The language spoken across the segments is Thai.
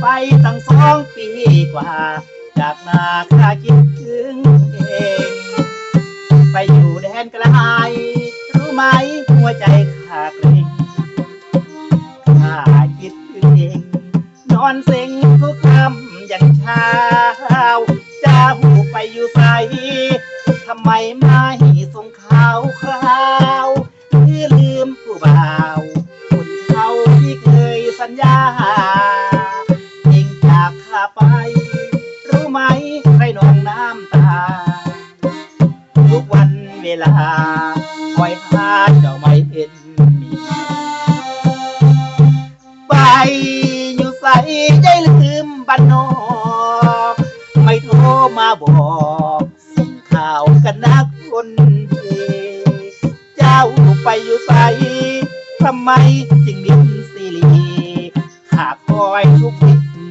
ไปตั้งสองปีกว่า จากนาข้าคิดถึงเองไปอยู่แดนไกลรู้ไหมหัวใจขาดเกรงข้าคิดถึงเองนอนเซ็งทุกคำยันเช้าจะหูไปอยู่ใสทำไมไม่ส่งข่าวคราว ญญาเองจากข้าไป รู้ไหมใครนองน้ำตา ทุกวันเวลาคอยหาเจ้าไม่เห็นมีไปอยู่ใส่ใจลืมบ้านนอกไม่โทรมาบอกส่งข่าวกันนักคนเจ้าไปอยู่ใส่ทำไม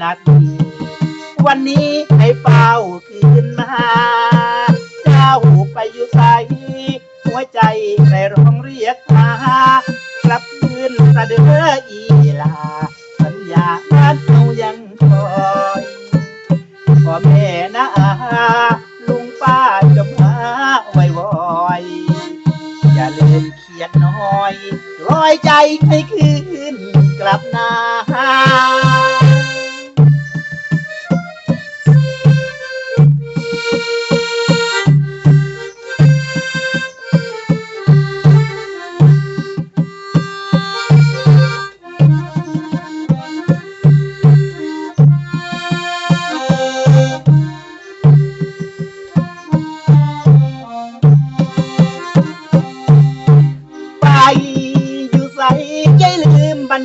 นาที วันนี้ให้เฝ้าคืนมา เจ้าไปอยู่ใสหัวใจใครร้องเรียกหากลับคืนสะเดืออีลา สัญญาบ้านเรายังคอยพ่อแม่นะอาลุงป้าจะมาไว้วอยอย่าลืมเขียนน้อย ร้อยใจให้คืนกลับนา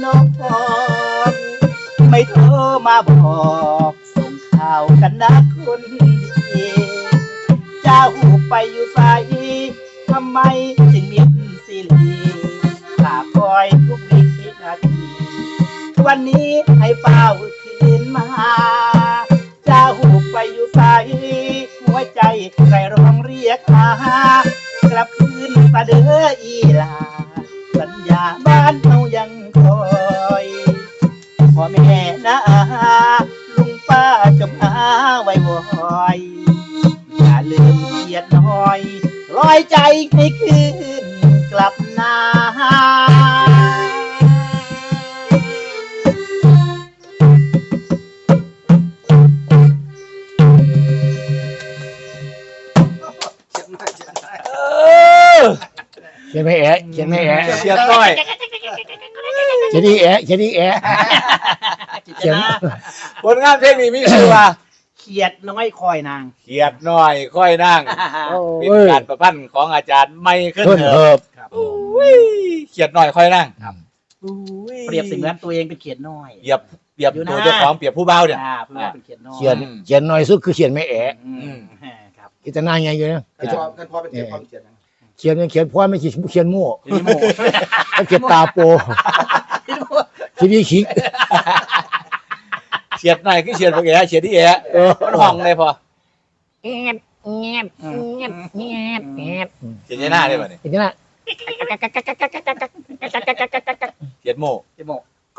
ลืมบ้านนอกไม่โทรมาบอกส่งข่าวกันนะคนดีเจ้าหูไปอยู่ใสทำไมจึงมิดสิลีข้าคอยทุกวินาที วันนี้ให้เฝ้าคืนมาเจ้าหูไปอยู่ใสหัวใจใครร้องเรียกหากลับคืนสะเดืออีลา สัญญาบ้านเรายังคอย พ่อแม่นะอาลุงป้าจะมาไว้วอยอย่าลืมเกียรติน้อยร้อยใจให้คืนกลับนาเขียนไม่แอะเขียนไม่แอะเชียต้อย เขียนนี่แอะเขียนนี่แอะเขียนผลงานเพลงนี้มีชื่อว่าเขียดน้อยคอยนาง เขียดน้อยค่อยนั่งเป็นเอ้ยการประพันธ์ของอาจารย์ไม่ขึ้นเพิ่นเถิเหิบบครับเขียดน้อยค่อยนั่งเปรียบเสมือนตัวเองเป็นเขียดน้อย เปรียบเปรียบอยู่นะตัวเจ้าของเปรียบผู้เบาเนี่ย อ่าเพื่อนเป็นเขียดน้อยเขียนเขียนน้อยสุดคือเขียนไม่แอะอืมครับ กิจนาไงอยู่นะท่านพ่อท่านพ่อเป็นเขียนความเขียน เขียนเขียนพ่อไม่เขียนเขียนมั่วทีนี้โมเขาเขียนตาโปทีนี้ขิงเขียดน้อยคือเขียดพวกแกเขียดที่แอะเออมันห้องเลยพอเงียบเงียบเงียบเงียบเงียบเขียดยี่หน้าได้ป่ะเนี่ยเห็นไหมเขียดโม่ทีโมเ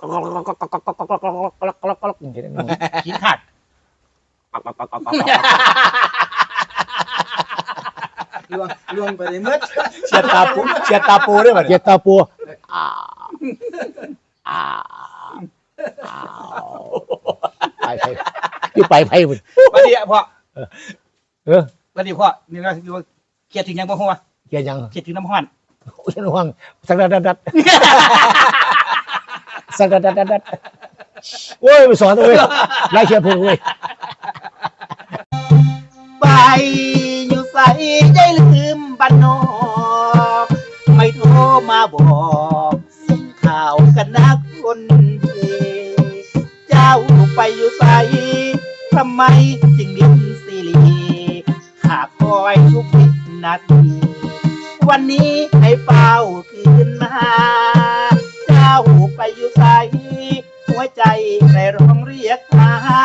ห็นไหมขิงขัดล่ วงล่วงไปในมืดเขียดตาปูเขียดตาปูได้ป่ะเขีเนี่ยยนตาโปอ้าอ้าไปไปอยู่ไปไปบุญวันนี้พ่อเออวันนี้พ่อนี่ก็คือว่าเขียดถึงยังบ่ฮู้ว่าเขียนยังเขียดถึงน้ำห้อนเขียนห่วงสักดัดดัดดัดสักดัดดัดดัดดัดโอ้ยไปสอนเลยไล่เขียนพูดเลย บ้านนอก ไม่โทรมาบอกส่งข่าวกันนะคนดีเจ้าไปอยู่ใส่ทำไมจึงดิ้นสิลีขาคอยทุกวินาที วันนี้ให้เฝ้าคืนมาเจ้าไปอยู่ใสหัวใจใครร้องเรียกหา